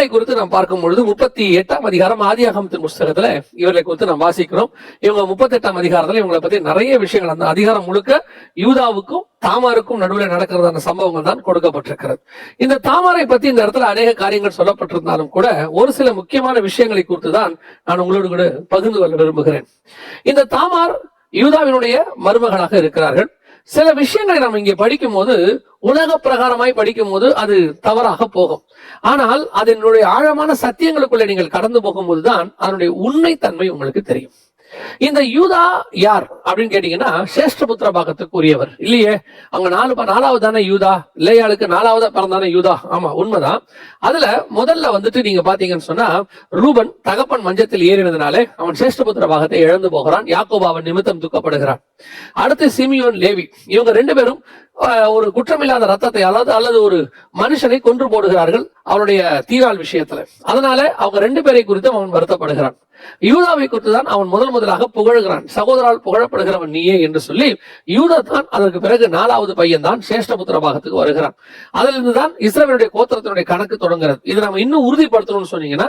தாமரை குறித்து நாம் பார்க்கும் பொழுது முப்பத்தி எட்டாம் அதிகாரம் ஆதி அகமத்தின் புஸ்தகத்துல இவர்களை குறித்து நாம் வாசிக்கிறோம். இவங்க முப்பத்தி எட்டாம் அதிகாரத்துல இவங்களை பத்தி நிறைய விஷயங்கள் அந்த அதிகாரம் முழுக்க யூதாவுக்கும் தாமாருக்கும் நடுவில் நடக்கிறதான சம்பவங்கள் தான் கொடுக்கப்பட்டிருக்கிறது. இந்த தாமாரை பத்தி இந்த இடத்துல அநேக காரியங்கள் சொல்லப்பட்டிருந்தாலும் கூட ஒரு சில முக்கியமான விஷயங்களை குறித்து தான் நான் உங்களோடு கூட பகிர்ந்து கொள்ள விரும்புகிறேன். இந்த தாமார் யூதாவினுடைய மருமகளாக இருக்கிறார்கள். சில விஷயங்களை நாம் இங்கே படிக்கும் போது உலக பிரகாரமாய் படிக்கும் போது அது தவறாக போகும். ஆனால் அதனுடைய ஆழமான சத்தியங்களுக்குள்ள நீங்கள் கடந்து போகும்போதுதான் அதனுடைய உண்மை தன்மை உங்களுக்கு தெரியும். இந்த யூதா யார் அப்படின்னு கேட்டீங்கன்னா சேஷ்டபுத்திர பாகத்துக்கு உரியவர் இல்லையே? அவங்க நாலு நாலாவது தானே யூதா? லேயாளுக்கு நாலாவதா பிறந்தானே யூதா? ஆமா உண்மைதான். அதுல முதல்ல வந்துட்டு நீங்க பாத்தீங்கன்னு சொன்னா ரூபன் தகப்பன் மஞ்சத்தில் ஏறினதுனாலே அவன் சேஷ்டபுத்திர பாகத்தை இழந்து போகிறான். யாக்கோபு அவன் நிமித்தம் துக்கப்படுகிறான். அடுத்து சிமியோன் லேவி. இவங்க ரெண்டு பேரும் ஒரு குற்றமில்லாத ரத்தத்தை அல்லது அல்லது ஒரு மனுஷனை கொன்று போடுகிறார்கள் அவனுடைய தீரால் விஷயத்துல. அதனால அவங்க ரெண்டு பேரை குறித்தும் அவன் வருத்தப்படுகிறான். யூதாவை குறித்து தான் அவன் முதல் முதலாக புகழ்கிறான். சகோதரால் புகழப்படுகிறவன் நீயே என்று சொல்லி யூதா தான் அதற்கு பிறகு நாலாவது பையன் தான் சேஷ்டபுத்திர பாகத்துக்கு வருகிறான். அதிலிருந்து தான் இஸ்ரவேலுடைய கோத்திரத்தினுடைய கணக்கு தொடங்குறது இது நம்ம இன்னும் உறுதிப்படுத்தணும்னு சொன்னீங்கன்னா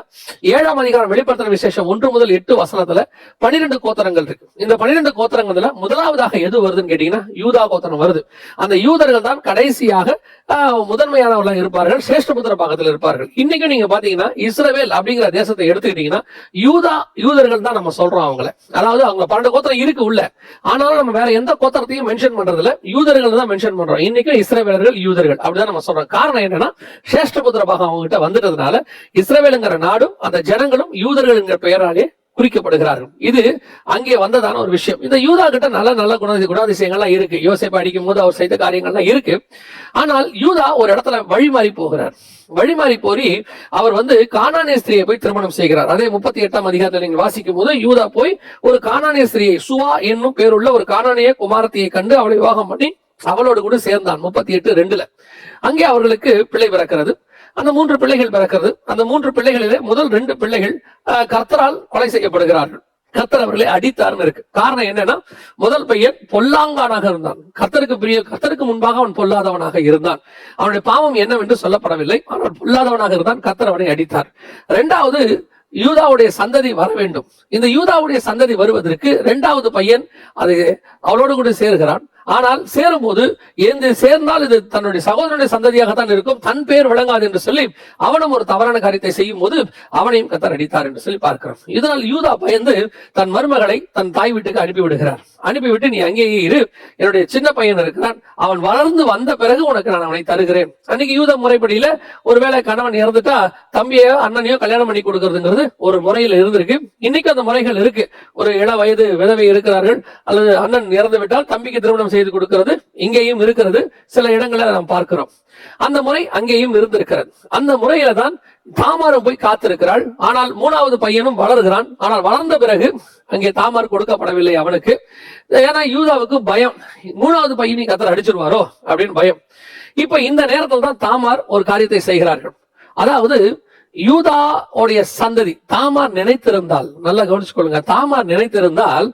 ஏழாம் அதிகாரம் வெளிப்படுத்தின விசேஷம் ஒன்று முதல் எட்டு வசனத்துல பனிரெண்டு கோத்திரங்கள் இருக்கு. இந்த பனிரெண்டு கோத்திரங்கள்ல முதலாவதாக எது வருதுன்னு கேட்டீங்கன்னா யூதா கோத்திரம் வருது. அந்த யூதர்கள் தான் கடைசியாக முதன்மையானவர்களாக இருப்பார்கள் சிரேஷ்டபுத்திர பாகத்தில் இருப்பார்கள். இன்னைக்கும் நீங்க பாத்தீங்கன்னா இஸ்ரேல் அப்படிங்கிற தேசத்தை எடுத்துக்கிட்டீங்கன்னா யூதா யூதர்கள் தான் நம்ம சொல்றோம் அவங்கள. அதாவது அவங்க பன்னெண்டு கோத்திரம் இருக்கு உள்ள. ஆனாலும் நம்ம வேற எந்த கோத்திரத்தையும் மென்ஷன் பண்றதுல யூதர்கள் தான் மென்ஷன் பண்றோம். இன்னைக்கும் இஸ்ரேவேலர்கள் யூதர்கள். அப்படிதான் நம்ம சொல்றோம். காரணம் என்னன்னா சிரேஷ்டபுத்திர பாகம் அவங்க கிட்ட வந்துட்டதுனால இஸ்ரவேலுங்கிற நாடும் அந்த ஜனங்களும் யூதர்கள் பெயராலே குறிக்கப்படுகிறார்கள். இது அங்கே வந்ததான ஒரு விஷயம். இந்த யூதா கிட்ட நல்ல நல்ல குண குணாதிசயங்கள்லாம் இருக்கு. யோசிப்பை அடிக்கும் போது அவர் செய்த காரியங்கள்லாம் இருக்கு. ஆனால் யூதா ஒரு இடத்துல வழிமாறி போகிறார். வழிமாறி போரி அவர் வந்து கானானிய ஸ்திரியை போய் திருமணம் செய்கிறார். அதே முப்பத்தி எட்டாம் அதிகாரத்தில் நீங்கள் வாசிக்கும் போது யூதா போய் ஒரு கானானிய ஸ்திரியை சுவா என்னும் பேருள்ள ஒரு காணானிய குமாரத்தியை கண்டு அவளை விவாகம் பண்ணி அவளோடு கூட சேர்ந்தான் முப்பத்தி எட்டு ரெண்டுல. அங்கே அவர்களுக்கு பிள்ளை பிறக்கிறது. அந்த மூன்று பிள்ளைகள் பிறக்கிறது. அந்த மூன்று பிள்ளைகளிலே முதல் ரெண்டு பிள்ளைகள் கர்த்தரால் கொலை செய்யப்படுகிறார்கள். கர்த்தர் அவர்களை அடித்தார்னு இருக்கு. காரணம் என்னன்னா முதல் பையன் பொல்லாங்கானாக இருந்தான். கர்த்தருக்கு பிரிய கர்த்தருக்கு முன்பாக அவன் பொல்லாதவனாக இருந்தான். அவனுடைய பாவம் என்னவென்று சொல்லப்படவில்லை. அவன் பொல்லாதவனாக இருந்தான். கர்த்தர் அவனை அடித்தார். இரண்டாவது யூதாவுடைய சந்ததி வர வேண்டும். இந்த யூதாவுடைய சந்ததி வருவதற்கு இரண்டாவது பையன் அதை அவளோடு கூட சேர்கிறான். ஆனால் சேரும்போது எந்த சேர்ந்தால் இது தன்னுடைய சகோதரனுடைய சந்ததியாகத்தான் இருக்கும். தன் பெயர் விளங்காது என்று சொல்லி அவனும் ஒரு தவறான காரியத்தை செய்யும் போது அவனையும் கத்தர் அடித்தார் என்று சொல்லி பார்க்கிறோம். இதனால் யூதா பயந்து தன் மருமகளை தன் தாய் வீட்டுக்கு அனுப்பி விடுகிறார். அனுப்பிவிட்டு நீ அங்கேயே இரு. என்னுடைய சின்ன பையன் இருக்கிறான் அவன் வளர்ந்து வந்த பிறகு உனக்கு நான் அவனை தருகிறேன். அன்னைக்கு யூத முறைப்படியில ஒருவேளை கணவன் இறந்துட்டா தம்பியோ அண்ணனையோ கல்யாணம் பண்ணி கொடுக்கறதுங்கிறது ஒரு முறையில் இருந்திருக்கு. இன்னைக்கு அந்த முறைகள் இருக்கு. ஒரு இள வயது விதவை இருக்கிறார்கள். அல்லது அண்ணன் இறந்து விட்டால் தம்பிக்கு திருமணம் செய்து கொடுக்கிறது இங்கேயும் இருக்கிறது. சில இடங்களில் நாம் பார்க்கிறோம். அந்த முறை அங்கேயும் இருந்திருக்கிறது. அந்த முறையில தான் தாமாரும் போய் காத்திருக்கிறாள். ஆனால் மூணாவது பையனும் வளர்கிறான். ஆனால் வளர்ந்த பிறகு அங்கே தாமார் கொடுக்கப்படவில்லை அவனுக்கு. ஏன்னா யூதாவுக்கு பயம். மூணாவது பையனை கத்தர் அடிச்சிருவாரோ அப்படின்னு பயம். இப்ப இந்த நேரத்தில் தான் தாமார் ஒரு காரியத்தை செய்கிறார்கள். அதாவது யூதா உடைய சந்ததி தாமார் நினைத்திருந்தால் நல்லா கவனிச்சுக்கொள்ளுங்க தாமார் நினைத்திருந்தால்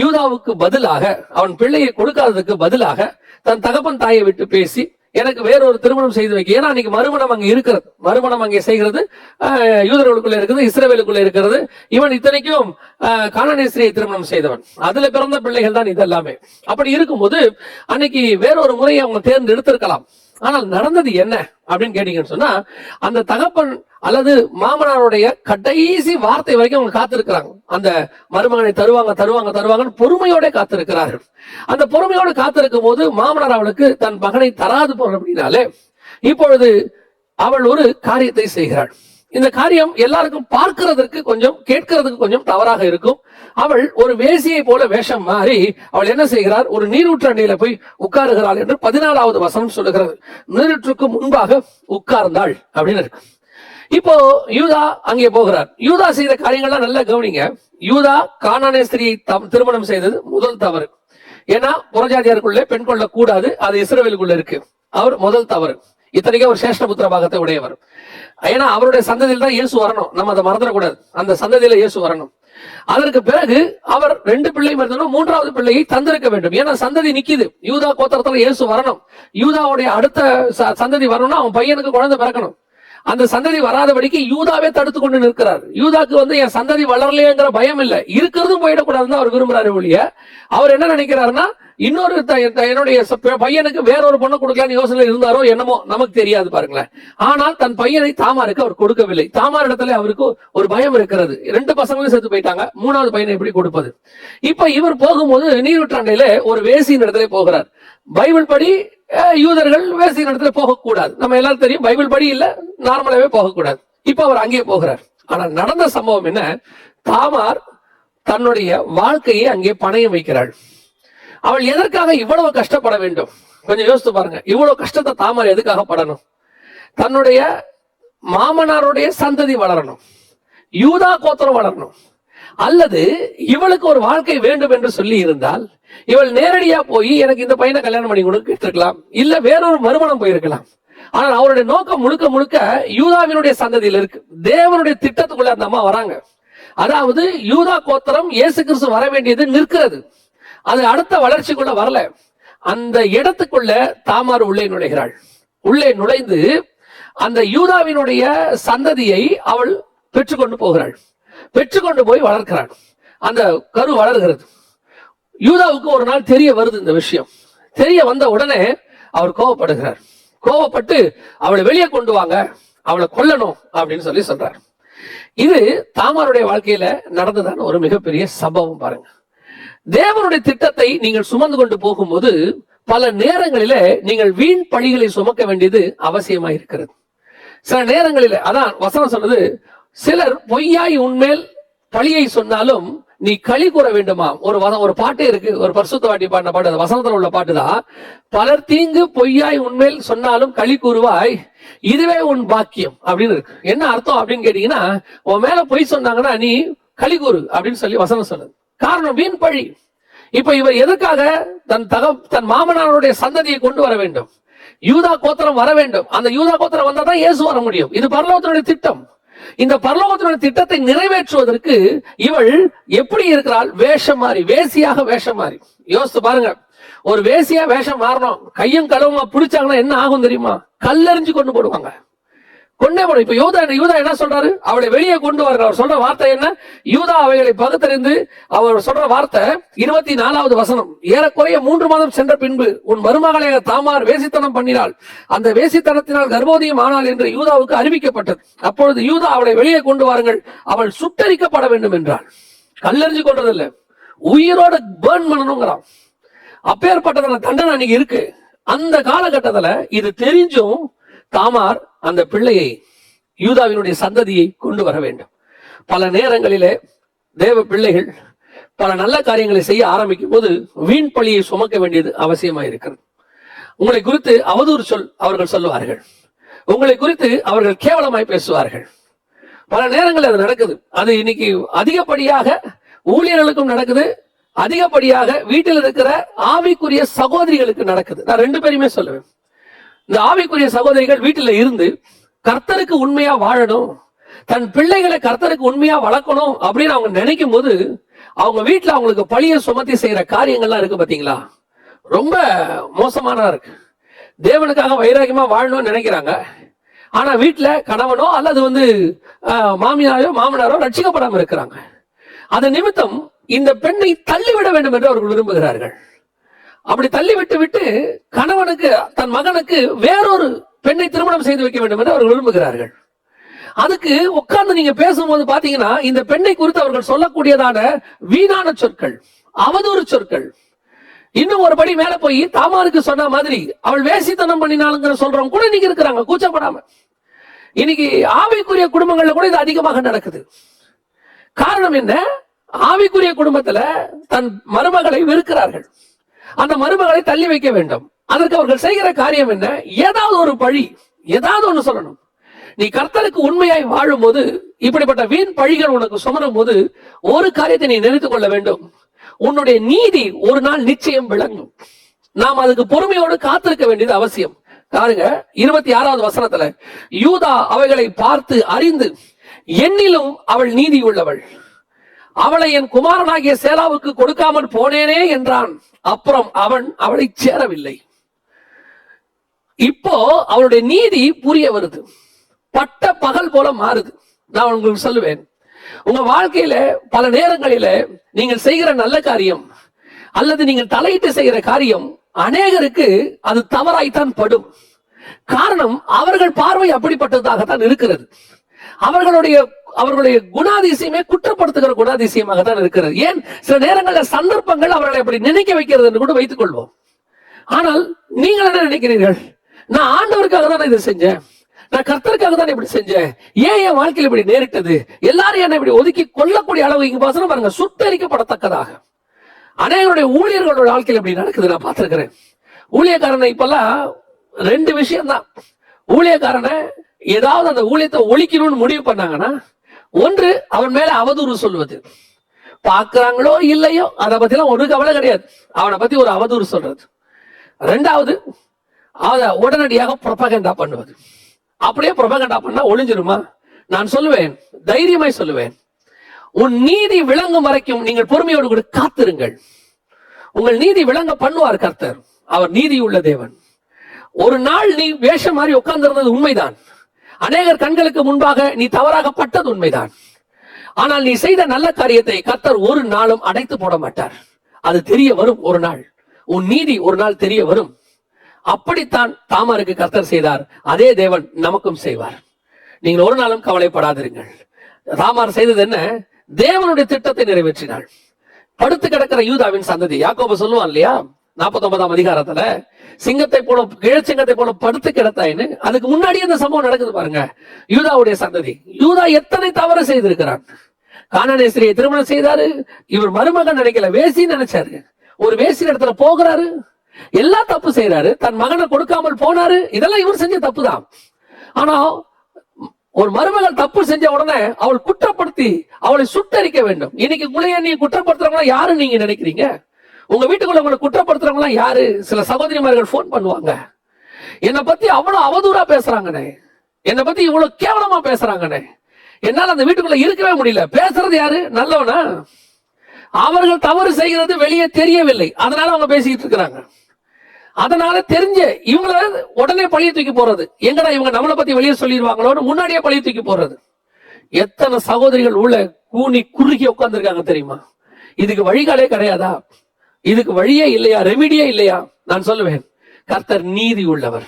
யூதாவுக்கு பதிலாக அவன் பிள்ளையை கொடுக்காததுக்கு பதிலாக தன் தகப்பன் தாயை விட்டு பேசி எனக்கு வேறொரு திருமணம் செய்து வைக்க. ஏன்னா அன்னைக்கு மறுமணம் அங்க இருக்கிறது. மறுமணம் அங்கே செய்கிறது யூதர்களுக்குள்ள இருக்குது இஸ்ரேவேலுக்குள்ள இருக்கிறது. இவன் இத்தனைக்கும் ஆஹ், திருமணம் செய்தவன். அதுல பிறந்த பிள்ளைகள் தான் இது எல்லாமே அப்படி இருக்கும்போது அன்னைக்கு வேறொரு முறையை அவங்க தேர்ந்தெடுத்திருக்கலாம். ஆனால் நடந்தது என்ன அப்படின்னு கேட்டீங்கன்னு சொன்னா அந்த தகப்பன் அல்லது மாமனாருடைய கடைசி வார்த்தை வரைக்கும் அவங்க காத்திருக்கிறாங்க. அந்த மருமகனை தருவாங்க தருவாங்க தருவாங்கன்னு பொறுமையோட காத்திருக்கிறார்கள். அந்த பொறுமையோட காத்திருக்கும் போது மாமனார் அவளுக்கு தன் மகனை தராது போற அப்படின்னாலே இப்பொழுது அவள் ஒரு காரியத்தை செய்கிறாள். இந்த காரியம் எல்லாருக்கும் பார்க்கிறதுக்கு கொஞ்சம் கேட்கிறதுக்கு கொஞ்சம் தவறாக இருக்கும். அவள் ஒரு வேசியை போல வேஷம் மாறி அவள் என்ன செய்கிறார்? ஒரு நீரூற்று நீரூற்றண்டையில போய் உட்காருகிறாள் என்று பதினாலாவது வசனம் சொல்லுகிறது. நீரூற்றுக்கு முன்பாக உட்கார்ந்தாள் அப்படின்னு இப்போ யூதா அங்கே போகிறார். யூதா செய்த காரியங்கள்லாம் நல்லா கவனிங்க. யூதா காணானே ஸ்திரியை தம்- திருமணம் செய்தது முதல் தவறு. ஏன்னா புறஜாதியாருக்குள்ளே பெண் கொள்ள கூடாது அது இஸ்ரவேலுக்குள்ள இருக்கு. அவர் முதல் தவறு. இத்தனைக்கும் அவர் சேஷ்டபுத்திர பாகத்தை உடையவர். ஏன்னா அவருடைய சந்ததியில் தான் இயேசு வரணும். நம்ம அதை மறந்துடக்கூடாது. அந்த சந்ததியில இயேசு வரணும். அதற்கு பிறகு அவர் ரெண்டு பிள்ளை மருந்தனும் மூன்றாவது பிள்ளையை தந்திருக்க வேண்டும். ஏன்னா சந்ததி நிக்குது. யூதா கோத்திரத்துல இயேசு வரணும். யூதாவுடைய அடுத்த ச- சந்ததி வரணும்னா அவன் பையனுக்கு குழந்தை பிறக்கணும். அந்த சந்ததி வராதபடிக்கு யூதாவே தடுத்து கொண்டு நிற்கிறார். யூதாக்கு வந்து என் சந்ததி வளரலையேங்கிற பயம் இல்ல. இருக்கிறதும் போயிடக்கூடாதுன்னு அவர் விரும்புறாரு ஒழிய அவர் என்ன நினைக்கிறாருன்னா இன்னொரு என்னுடைய பையனுக்கு வேற ஒரு பொண்ணு கொடுக்கலான்னு யோசனை இருந்தாரோ என்னமோ நமக்கு தெரியாது பாருங்களேன். ஆனால் தன் பையனை தாமாருக்கு அவர் கொடுக்கவில்லை. தாமார் இடத்துல அவருக்கு ஒரு பயம் இருக்கிறது. ரெண்டு பசங்களும் செத்து போயிட்டாங்க. மூணாவது பையனை எப்படி கொடுப்பது? இப்ப இவர் போகும்போது நீருற்றாண்டையில ஒரு வேசியின் இடத்துல போகிறார். பைபிள் படி யூதர்கள் வேசியின் இடத்துல போகக்கூடாது. நம்ம எல்லாரும் தெரியும் பைபிள் படி இல்ல நார்மலாவே போகக்கூடாது. இப்ப அவர் அங்கேயே போகிறார். ஆனா நடந்த சம்பவம் என்ன? தாமார் தன்னுடைய வாழ்க்கையை அங்கே பணயம் வைக்கிறாள். அவள் எதற்காக இவ்வளவு கஷ்டப்பட வேண்டும்? கொஞ்சம் யோசித்து பாருங்க. இவ்வளவு கஷ்டத்தை தாமரை எதுக்காக படணும்? தன்னுடைய மாமனாருடைய சந்ததி வளரணும். யூதா கோத்திரம் வளரணும். அல்லது இவளுக்கு ஒரு வாழ்க்கை வேண்டும் என்று சொல்லி இருந்தால் இவள் நேரடியா போய் எனக்கு இந்த பையனை கல்யாணம் பண்ணி கொடுக்க கேட்டிருக்கலாம் இல்ல வேறொரு மறுமணம் போயிருக்கலாம். ஆனால் அவருடைய நோக்கம் முழுக்க முழுக்க யூதாவினுடைய சந்ததியில் இருக்கு. தேவனுடைய திட்டத்துக்குள்ள அந்த அம்மா வராங்க. அதாவது யூதா கோத்திரம் இயேசு கிறிஸ்து வர வேண்டியது நிற்கிறது. அது அடுத்த வளர்ச்சிக்குள்ள வரல. அந்த இடத்துக்குள்ள தாமார் உள்ளே நுழைகிறாள். உள்ளே நுழைந்து அந்த யூதாவினுடைய சந்ததியை அவள் பெற்றுக்கொண்டு போகிறாள். பெற்றுக்கொண்டு போய் வளர்க்கிறான். அந்த கரு வளர்கிறது. யூதாவுக்கு ஒரு நாள் தெரிய வருது இந்த விஷயம். தெரிய வந்த உடனே அவர் கோவப்படுகிறார். கோவப்பட்டு அவளை வெளியே கொண்டு வாங்க அவளை கொல்லணும் அப்படின்னு சொல்லி சொல்றார். இது தாமாருடைய வாழ்க்கையில நடந்ததான ஒரு மிகப்பெரிய சம்பவம் பாருங்க. தேவனுடைய திட்டத்தை நீங்கள் சுமந்து கொண்டு போகும்போது பல நேரங்களிலே நீங்கள் வீண் பழிகளை சுமக்க வேண்டியது அவசியமா இருக்கிறது சில நேரங்களில அதான் வசனம் சொன்னது சிலர் பொய்யாய் உன்மேல் பழியை சொன்னாலும் நீ களி கூற வேண்டுமா? ஒரு ஒரு பாட்டே இருக்கு. ஒரு பரிசுத்தவாட்டி பாடின பாட்டு அது. வசனத்துல உள்ள பாட்டு தான் பலர் தீங்கு பொய்யாய் உன்மேல் சொன்னாலும் களி கூறுவாய். இதுவே உன் பாக்கியம் அப்படின்னு இருக்கு. என்ன அர்த்தம் அப்படின்னு கேட்டீங்கன்னா உன் மேல பொய் சொன்னாங்கன்னா நீ களி கூறு அப்படின்னு சொல்லி வசனம் சொல்லுது. காரணம் வீண் பழி. இப்ப இவர் எதற்காக தன் தக தன் மாமனாருடைய சந்ததியை கொண்டு வர வேண்டும்? யூதா கோத்திரம் வர வேண்டும். அந்த யூதா கோத்திரம் வந்தா தான் இயேசு வர முடியும். இது பரலோகத்தினுடைய திட்டம். இந்த பரலோகத்தினுடைய திட்டத்தை நிறைவேற்றுவதற்கு இவள் எப்படி இருக்கிறாள்? வேஷம் மாறி வேசியாக வேஷம் மாறி. யோசித்து பாருங்க. ஒரு வேசியா வேஷம் மாறணும். கையும் களவுமா பிடிச்சாங்கன்னா என்ன ஆகும் தெரியுமா? கல்லெறிஞ்சு கொண்டு போடுவாங்க. கொண்டே போன இப்ப யூதா யூதா என்ன சொல்றாரு? அவளை வெளியே கொண்டு வருகிறார் அவர் சொல்ற வார்த்தை என்ன? யூதா அவைகளை பகுத்தறிந்து அவர் சொல்ற வார்த்தை இருபத்தி நாலாவது வசனம். ஏறக்குறைய மூன்று மாதம் சென்ற பின்பு உன் மருமகளை தாமார் வேசித்தனம் பண்ணினாள். அந்த வேசித்தனத்தினால் கர்ப்போதியம் ஆனாள் என்று யூதாவுக்கு அறிவிக்கப்பட்டது. அப்பொழுது யூதா அவளை வெளியே கொண்டு வாருங்கள். அவள் சுட்டரிக்கப்பட வேண்டும் என்றாள். கல்லெறிஞ்சு கொண்டதில்லை உயிரோட பேர்ன் பண்ணணுங்கிறான். அப்பேற்பட்டதான தண்டனை அன்னைக்கு இருக்கு. அந்த காலகட்டத்துல இது தெரிஞ்சும் தாமார் அந்த பிள்ளையை யூதாவினுடைய சந்ததியை கொண்டு வர வேண்டும். பல நேரங்களிலே தேவ பிள்ளைகள் பல நல்ல காரியங்களை செய்ய ஆரம்பிக்கும் போது வீண் பழியை சுமக்க வேண்டியது அவசியமா இருக்கிறது. உங்களை குறித்து அவதூறு சொல் அவர்கள் சொல்லுவார்கள். உங்களை குறித்து அவர்கள் கேவலமாய் பேசுவார்கள். பல நேரங்களில் அது நடக்குது. அது இன்னைக்கு அதிகப்படியாக ஊழியர்களுக்கும் நடக்குது. அதிகப்படியாக வீட்டில் இருக்கிற ஆவிக்குரிய சகோதரிகளுக்கு நடக்குது. நான் ரெண்டு பேருமே சொல்லுவேன். இந்த ஆவிக்குரிய சகோதரிகள் வீட்டில் இருந்து கர்த்தருக்கு உண்மையா வாழணும் தன் பிள்ளைகளை கர்த்தருக்கு உண்மையா வளர்க்கணும் அப்படின்னு அவங்க நினைக்கும் போது அவங்க வீட்டுல அவங்களுக்கு பழிய சுமத்தி செய்யற காரியங்கள்லாம் இருக்கு பாத்தீங்களா? ரொம்ப மோசமானதா இருக்கு. தேவனுக்காக வைராகியமா வாழணும்னு நினைக்கிறாங்க. ஆனா வீட்டுல கணவனோ அல்லது வந்து ஆஹ், மாமியாரோ மாமனாரோ ரட்சிக்கப்படாம இருக்கிறாங்க. அதன் நிமித்தம் இந்த பெண்ணை தள்ளிவிட வேண்டும் என்று அவர்கள் விரும்புகிறார்கள். அப்படி தள்ளி விட்டு விட்டு கணவனுக்கு தன் மகனுக்கு வேறொரு பெண்ணை திருமணம் செய்து வைக்க வேண்டும் என்று அவர்கள் விரும்புகிறார்கள். அதுக்கு உட்கார்ந்து நீங்க பேசும்போது பாத்தீங்கன்னா இந்த பெண்ணை குறித்து அவர்கள் சொல்லக்கூடியதான வீணான சொற்கள் அவதூறு சொற்கள். இன்னும் ஒரு படி மேல போய் தாமாருக்கு சொன்ன மாதிரி அவள் வேசித்தனம் பண்ணினாலுங்கிற சொல்றவங்க கூட இன்னைக்கு இருக்கிறாங்க கூச்சப்படாம. இன்னைக்கு ஆவிக்குரிய குடும்பங்கள்ல கூட இது அதிகமாக நடக்குது. காரணம் என்ன? ஆவிக்குரிய குடும்பத்துல தன் மருமகளை வெறுக்கிறார்கள். அந்த மருமகளை தள்ளி வைக்க வேண்டும். அதற்கு அவர்கள் செய்கிற காரியம் என்ன? ஏதாவது ஒரு பழி ஏதாவது ஒண்ணு சொல்லணும். நீ கர்த்தருக்கு உண்மையாய் வாழும் போது இப்படிப்பட்ட வீண் பழிகள் உனக்கு சுமரும் போது ஒரு காரியத்தை நீ நினைத்துக் கொள்ள வேண்டும். உன்னுடைய நீதி ஒரு நாள் நிச்சயம் விளங்கும். நாம் அதுக்கு பொறுமையோடு காத்திருக்க வேண்டியது அவசியம். பாருங்க இருபத்தி ஆறாவது வசனத்துல யூதா அவைகளை பார்த்து அறிந்து என்னிலும் அவள் நீதி உள்ளவள். அவளை என் குமாரனாகிய சேலாவுக்கு கொடுக்காமல் போனேனே என்றான். அப்புறம் அவன் அவளை சேரவில்லை. இப்போ அவளுடைய நீதி புரிய வருது. பட்ட பகல் போல மாறுது. நான் உங்களுக்கு சொல்லுவேன். உங்க வாழ்க்கையில பல நேரங்களில நீங்கள் செய்கிற நல்ல காரியம் அல்லது நீங்கள் தலையிட்டு செய்கிற காரியம் அநேகருக்கு அது தவறாய்த்தான் படும். காரணம் அவர்கள் பார்வை அப்படிப்பட்டதாகத்தான் இருக்கிறது. அவர்களுடைய அவர்களுடைய குணாதிசயமே குற்றப்படுத்துகிற குணாதிசயமாக தான் இருக்கிறது. ஏன்? சில நேரங்களில் சந்தர்ப்பங்கள் அவர்களை அப்படி நினைக்க வைக்கிறது என்று கூட வைத்துக் கொள்வோம். ஆனால் நீங்கள் என்ன நினைக்கிறீர்கள்? நான் ஆண்டவருக்காக தான் இதை செஞ்சேன். நான் கர்த்தருக்காக தான் இப்படி செஞ்சேன். ஏன் என் வாழ்க்கையில் இப்படி நேரிட்டது? எல்லாரும் என்னை இப்படி ஒதுக்கி கொல்லக்கூடிய அளவு இங்க பாசனம் பாருங்க. சுட்டரிக்கப்படத்தக்கதாக. அநேகருடைய ஊழியர்களோட வாழ்க்கையில் இப்படி நடக்குது. நான் பார்த்திருக்கிறேன். ஊழியக்காரனை இப்பெல்லாம் ரெண்டு விஷயம் தான் ஊழியக்காரனை ஏதாவது அந்த ஊழியத்தை ஒழிக்கணும்னு முடிவு பண்ணாங்கன்னா ஒன்று அவன் மேல அவதூறு சொல்வது. பாக்குறாங்களோ இல்லையோ அதை பத்திலாம் ஒரு கவலை கிடையாது. அவனை பத்தி ஒரு அவதூறு சொல்றது. ரெண்டாவது அதை உடனடியாக புறப்பகண்டா பண்ணுவது. அப்படியே புறப்பகண்டா பண்ணா ஒளிஞ்சிருமா? நான் சொல்லுவேன் தைரியமாய் சொல்லுவேன். உன் நீதி விளங்கும் வரைக்கும் நீங்கள் பொறுமையோடு கூட காத்திருங்கள். உங்கள் நீதி விளங்க பண்ணுவார் கர்த்தர். அவர் நீதி உள்ள தேவன். ஒரு நாள் நீ வேஷம் மாதிரி உட்கார்ந்து இருந்தது உண்மைதான். அநேகர் கண்களுக்கு முன்பாக நீ தவறாக பட்டது உண்மைதான். ஆனால் நீ செய்த நல்ல காரியத்தை கர்த்தர் ஒரு நாளும் அடைத்து போட மாட்டார். அது தெரிய வரும் ஒரு நாள். உன் நீதி ஒரு நாள் தெரிய வரும். அப்படித்தான் தாமருக்கு கர்த்தர் செய்தார். அதே தேவன் நமக்கும் செய்வார். நீங்கள் ஒரு நாளும் கவலைப்படாதிருங்கள். தாமார் செய்தது என்ன? தேவனுடைய திட்டத்தை நிறைவேற்றினாள் படுத்து கிடக்கிற யூதாவின் சந்ததி. யாக்கோப சொல்லுவான் இல்லையா? நாற்பத்தொன்பதாம் அதிகாரத்துல சிங்கத்தை போல கிழச்சிங்கத்தை போல படுத்து கிடத்தாயின்னு அதுக்கு முன்னாடி அந்த சம்பவம் நடக்குது பாருங்க. யூதாவுடைய சந்ததி. யூதா எத்தனை தவறு செய்திருக்கிறான்? கானானேஸ்வரியை திருமணம் செய்தாரு இவர் மருமகன் நினைக்கல வேசி நினைச்சாரு. ஒரு வேசி இடத்துல போகிறாரு எல்லா தப்பு செய்யறாரு தன் மகனை கொடுக்காமல் போனாரு இதெல்லாம் இவர் செஞ்ச தப்பு தான் ஆனா ஒரு மருமகள் தப்பு செஞ்ச உடனே அவள் குற்றப்படுத்தி அவளை சுட்டரிக்க வேண்டும். இன்னைக்கு உங்களைய நீ குற்றப்படுத்துறவங்களா யாரு நீங்க நினைக்கிறீங்க? உங்க வீட்டுக்குள்ள உங்களை குற்றப்படுத்துறவங்களா யாரு? சில சகோதரிமார்கள் ஃபோன் பண்ணுவாங்க. என்னை பத்தி அவ்வளவு அவதூறா பேசுறாங்கண்ணே. என்னை பத்தி இவ்வளவு கேவலமா பேசுறாங்கண்ணே. என்னால அந்த வீட்டுக்குள்ள இருக்கவே முடியல. பேசுறது யாரு? நல்லவனா? அவர்கள் தவறு செய்கிறது வெளியே தெரியவில்லை. அதனால அவங்க பேசிக்கிட்டு இருக்கிறாங்க. அதனால தெரிஞ்ச இவங்கள உடனே பழிய தூக்கி போறது எங்கடா இவங்க நம்மளை பத்தி வெளியே சொல்லிடுவாங்களோன்னு முன்னாடியே பழிய தூக்கி போறது எத்தனை சகோதரிகள் உள்ள கூனி குறுகி உட்கார்ந்துருக்காங்க தெரியுமா? இதுக்கு வழிகாலே கிடையாதா? இதுக்கு வழியே இல்லையா? ரெமிடியே இல்லையா? நான் சொல்லுவேன். கர்த்தர் நீதி உள்ளவர்.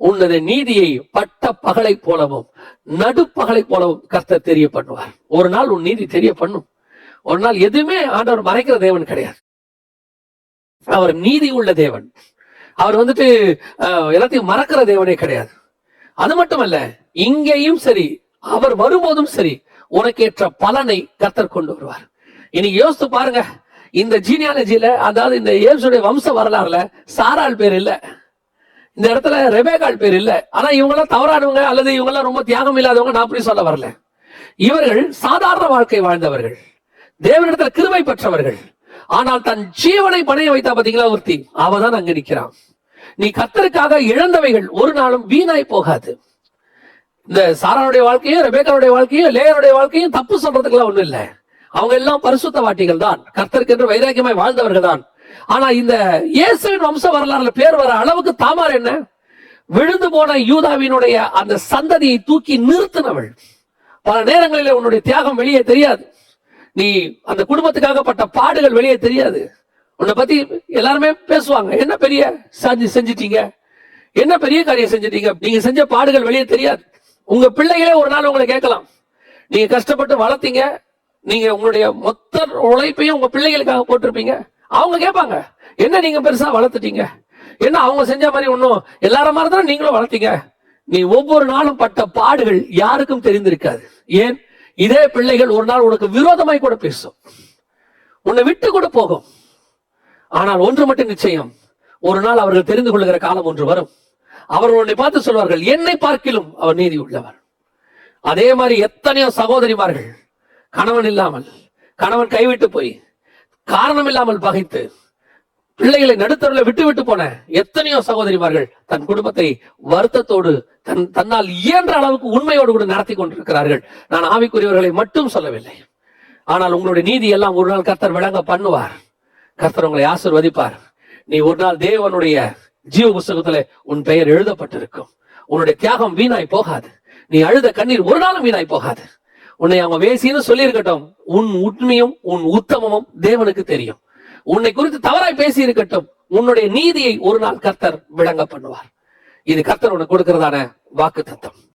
உன்னது நீதியை பட்ட பகலை போலவும் நடுப்பகலை போலவும் கர்த்தர் தெரிய பண்ணுவார் ஒரு நாள் உன் நீதி தெரிய பண்ணும் ஒரு நாள் எதுவுமே ஆண்டவர் மறைக்கிற தேவன் கிடையாது. அவர் நீதி உள்ள தேவன். அவர் வந்துட்டு அஹ், எல்லாத்தையும் மறக்கிற தேவனே கிடையாது. அது மட்டுமல்ல இங்கேயும் சரி அவர் வரும்போதும் சரி உனக்கேற்ற பலனை கர்த்தர் கொண்டு வருவார். இன்னைக்கு யோசித்து பாருங்க. இந்த ஜீனியாலஜியில அதாவது இந்த ஏசுடைய வம்ச வரலாறுல சாரால் பேர் இல்ல. இந்த இடத்துல ரெபேகால் பேர் இல்ல. ஆனா இவங்கெல்லாம் தவறானவங்க அல்லது இவங்க எல்லாம் ரொம்ப தியாகம் இல்லாதவங்க நான் அப்படி சொல்ல வரல. இவர்கள் சாதாரண வாழ்க்கை வாழ்ந்தவர்கள். தேவனிடத்துல கிருமை பெற்றவர்கள். ஆனால் தன் ஜீவனை பணைய வைத்தா பாத்தீங்களா ஒருத்தி? அவ தான் அங்க நிற்கிறான் நீ கத்தருக்காக இழந்தவைகள் ஒரு நாளும் வீணாய் போகாது. இந்த சாரானுடைய வாழ்க்கையும் ரெபேக்காவுடைய வாழ்க்கையும் லேயருடைய வாழ்க்கையும் தப்பு சொல்றதுக்கெல்லாம் ஒண்ணும் இல்ல. அவங்க எல்லாம் பரிசுத்த வாட்டிகள் தான் கர்த்தருக்கென்று வைராக்கியமாய் வாழ்ந்தவர்கள் தான் ஆனா இந்த இயேசுவின் வம்ச வரலாறுல பேர் வர அளவுக்கு தாமார் என்ன? விழுந்து போன யூதாவினுடைய அந்த சந்ததியை தூக்கி நிறுத்தினவள். பல நேரங்களில் உன்னுடைய தியாகம் வெளியே தெரியாது. நீ அந்த குடும்பத்துக்காக பட்ட பாடுகள் வெளியே தெரியாது. உன்னை பத்தி எல்லாருமே பேசுவாங்க. என்ன பெரிய சாதி செஞ்சிட்டீங்க? என்ன பெரிய காரியம் செஞ்சிட்டீங்க? நீங்க செஞ்ச பாடுகள் வெளியே தெரியாது. உங்க பிள்ளைகளே ஒரு நாள் உங்களை கேட்கலாம். நீங்க கஷ்டப்பட்டு வளர்த்தீங்க. நீங்க உங்களுடைய மொத்த உழைப்பையும் உங்க பிள்ளைகளுக்காக போட்டிருப்பீங்க. அவங்க கேட்பாங்க என்ன நீங்க பெருசா வளர்த்துட்டீங்க? என்ன அவங்க செஞ்ச மாதிரி ஒன்றும் எல்லார மாதிரி தான் நீங்களும் வளர்த்தீங்க? நீ ஒவ்வொரு நாளும் பட்ட பாடுகள் யாருக்கும் தெரிந்திருக்காது. ஏன்? இதே பிள்ளைகள் ஒரு நாள் உனக்கு விரோதமாய் கூட பேசும். உன்னை விட்டு கூட போகும். ஆனால் ஒன்று மட்டும் நிச்சயம் ஒரு நாள் அவர்கள் தெரிந்து கொள்ளுகிற காலம் ஒன்று வரும். அவர் உன்னை பார்த்து சொல்வார்கள் என்னை பார்க்கிலும் அவர் நீதி உள்ளவர். அதே மாதிரி எத்தனையோ சகோதரிமார்கள் கணவன் இல்லாமல் கணவன் கைவிட்டு போய் காரணம் இல்லாமல் பகைத்து பிள்ளைகளை நடுத்தருல விட்டு விட்டு போன எத்தனையோ சகோதரிமார்கள் தன் குடும்பத்தை வருத்தத்தோடு தன் தன்னால் இயன்ற அளவுக்கு உண்மையோடு கூட நடத்தி கொண்டிருக்கிறார்கள். நான் ஆவிக்குரியவர்களை மட்டும் சொல்லவில்லை. ஆனால் உங்களுடைய நீதி எல்லாம் ஒரு நாள் கர்த்தர் விளங்க பண்ணுவார். கர்த்தர் உங்களை ஆசிர்வதிப்பார். நீ ஒரு நாள் தேவனுடைய ஜீவ புஸ்தகத்துல உன் பெயர் எழுதப்பட்டிருக்கும். உன்னுடைய தியாகம் வீணாய் போகாது. நீ அழுத கண்ணீர் ஒரு நாளும் வீணாய் போகாது. உன்னை அவங்க வேசின்னு சொல்லியிருக்கட்டும். உன் உண்மையும் உன் உத்தமமும் தேவனுக்கு தெரியும். உன்னை குறித்து தவறாய் பேசி இருக்கட்டும் உன்னுடைய நீதியை ஒரு நாள் கர்த்தர் விளங்க பண்ணுவார். இது கர்த்தர் உனக்கு கொடுக்கிறதான வாக்கு தத்தம்